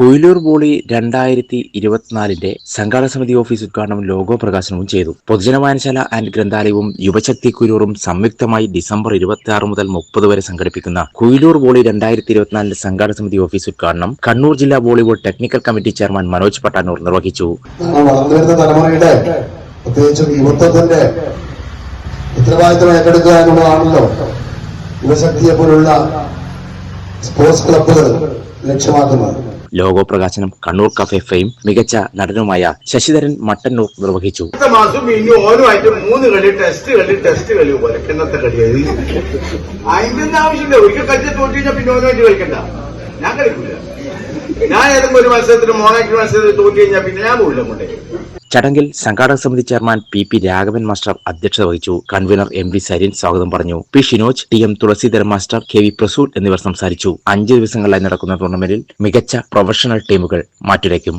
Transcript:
കുയിലൂർ ബോളി രണ്ടായിരത്തി ഇരുപത്തിനാലിന്റെ സംഘാടക സമിതി ഓഫീസ് ഉദ്ഘാടനം ലോഗോ പ്രകാശനവും ചെയ്തു. പൊതുജന വായനശാല ആൻഡ് ഗ്രന്ഥാലയവും യുവശക്തി കുയിലൂറും സംയുക്തമായി ഡിസംബർ ഇരുപത്തി ആറ് മുതൽ മുപ്പത് വരെ സംഘടിപ്പിക്കുന്ന കുയിലൂർ ബോളി രണ്ടായിരത്തി ഇരുപത്തിനാലിന്റെ സംഘാടക സമിതി ഓഫീസ് ഉദ്ഘാടനം കണ്ണൂർ ജില്ലാ volleyball technical committee chairman Manoj Pattanur നിർവഹിച്ചു. യുവശക്തിയെ പോലുള്ള സ്പോർട്സ് ക്ലബുകൾ ലക്ഷ്യമാക്കുന്നത്. ലോഗോ പ്രകാശനം കണ്ണൂർ കഫേ ഫെയിം മികച്ച നടനുമായ ശശിധരൻ മട്ടന്നൂർ നിർവഹിച്ചു. മാസം ആയിട്ട് മൂന്ന് ടെസ്റ്റ് ടെസ്റ്റ് ഞാൻ കളിക്കില്ല ഞാൻ ഏതെങ്കിലും ഒരു മത്സരത്തിന് മോണാക്കി മത്സരത്തിൽ തോറ്റി കഴിഞ്ഞാൽ പിന്നെ ഞാൻ പോകില്ല കൊണ്ടേ ചടങ്ങിൽ സംഘാടക സമിതി chairman P P Raghavan master അധ്യക്ഷത വഹിച്ചു. കൺവീനർ എം വി സരിൻ സ്വാഗതം പറഞ്ഞു. P Shinoj T M Thulaseedharan master K V Prasool എന്നിവർ സംസാരിച്ചു. അഞ്ച് ദിവസങ്ങളിലായി നടക്കുന്ന ടൂർണമെന്റിൽ മികച്ച പ്രൊഫഷണൽ ടീമുകൾ മാറ്റുരയ്ക്കും.